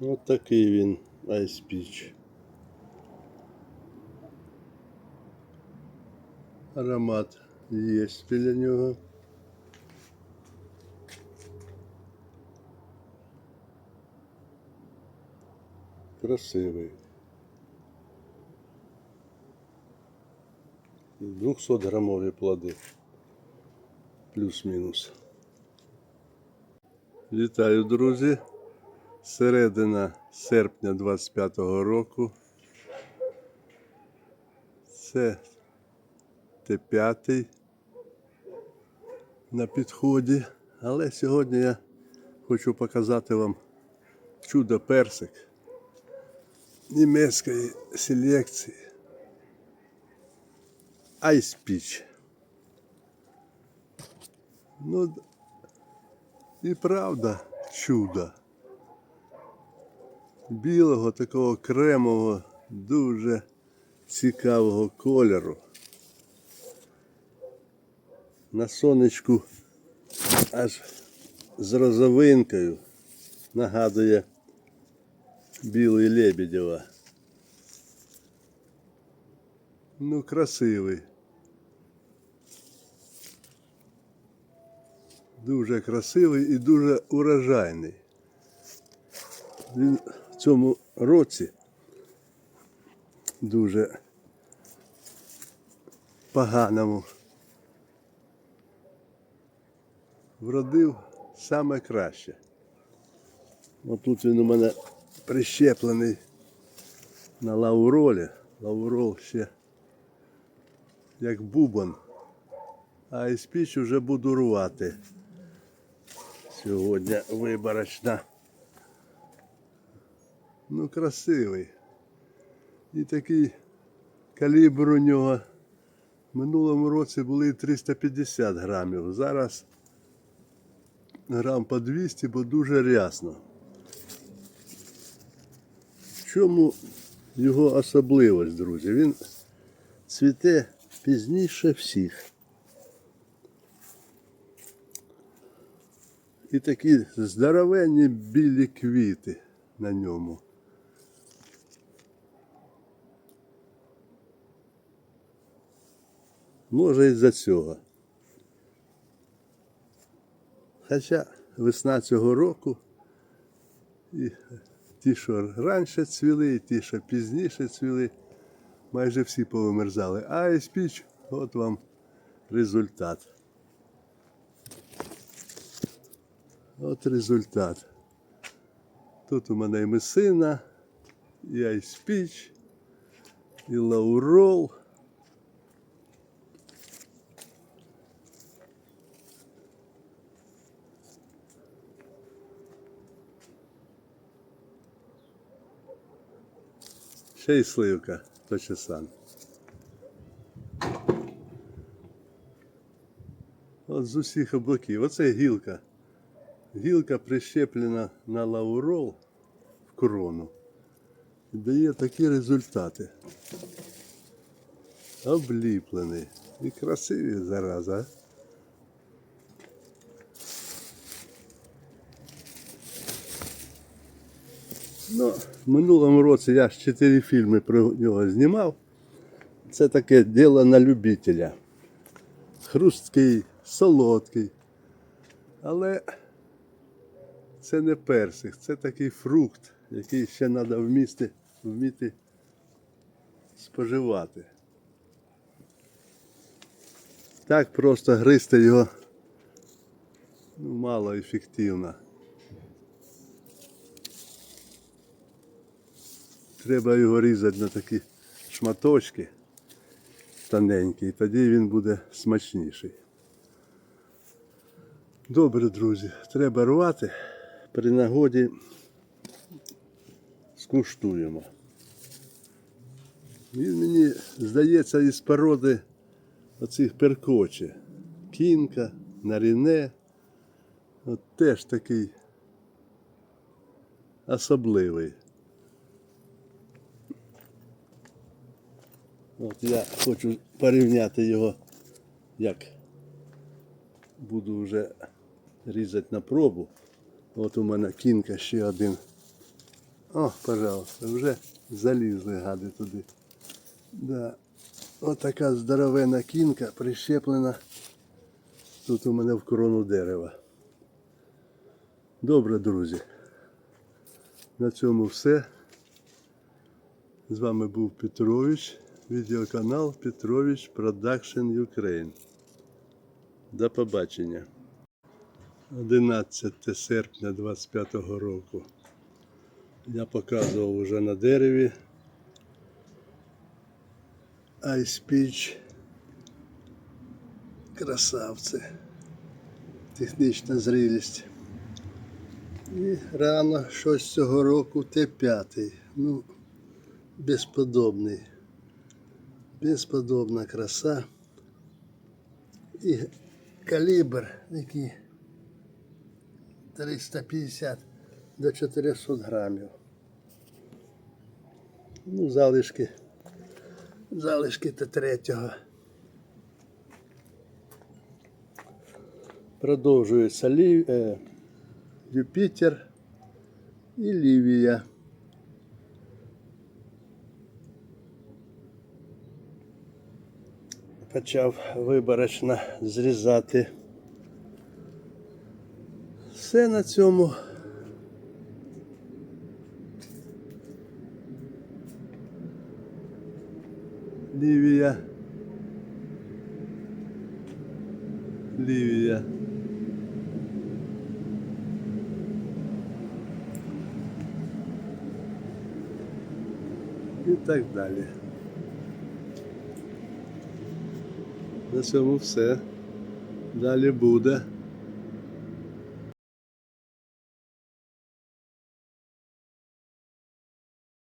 От такий він Ice. Аромат є біля нього. Красивий. 200 грамові плоди. Плюс-мінус. Вітаю, друзі. Середина серпня 25-го року. Це Т5 на підході. Але сьогодні я хочу показати вам чудо персик німецької селекції. Ice Peach. Ну, і правда чудо. Білого такого кремового, дуже цікавого кольору. На сонечку аж з розовинкою нагадує білий лебедєва. Ну, красивий. Дуже красивий і дуже урожайний. Він цьому році дуже поганому вродив саме краще. Отут він у мене прищеплений на лауролі. Лаурол ще як бубон. А із піч вже буду рвати. Сьогодні виборочна. Ну, красивий. І такий калібр у нього. В минулому році були 350 грамів. Зараз грам по 200, бо дуже рясно. В чому його особливість, друзі? Він цвіте пізніше всіх. І такі здоровенні білі квіти на ньому. Може із-за цього. Хоча весна цього року і ті, що раніше цвіли, і ті, що пізніше цвіли, майже всі повимерзали. А із піч, от вам результат. От результат. Тут у мене і месина, і айспіч, і лаурол. Ще й сливка, то чесан. От з усіх облаків. Оце гілка. Гілка прищеплена на лаурол в корону. І дає такі результати. Обліплений. І красиві зараза. Ну, в минулому році я ж чотири фільми про нього знімав. Це таке діло на любителя. Хрусткий, солодкий. Але це не персик, це такий фрукт, який ще треба вмісти, вміти споживати. Так просто гризти його ну, мало ефективно. Треба його різати на такі шматочки тоненькі, і тоді він буде смачніший. Добре, друзі, треба рвати. При нагоді скуштуємо. Він мені здається із породи оцих перкоче. Кінка, наріне. От теж такий особливий. От я хочу порівняти його, як буду вже різати на пробу. От у мене кінка ще один О, пожалуйста, вже залізли гади туди. Да. Отака здоровена кінка прищеплена тут у мене в корону дерева. Добре, друзі. На цьому все. З вами був Петрович, відеоканал Петрович Production Ukraine. До побачення. 11 серпня 25 року. Я показував уже на дереві. Peach. Красавці. Технічна зрілість. І рано щось цього року Т5. Ну, безподобний. Безподобна краса. І калібр, який 350 до 400 грамів. Ну, залишки. Залишки Т3. Продовжується Лів... е, Юпітер і Лівія. Почав виборочно зрізати. Все на цьому. Лівія. Лівія. І так далі. На цьому все. Далі буде.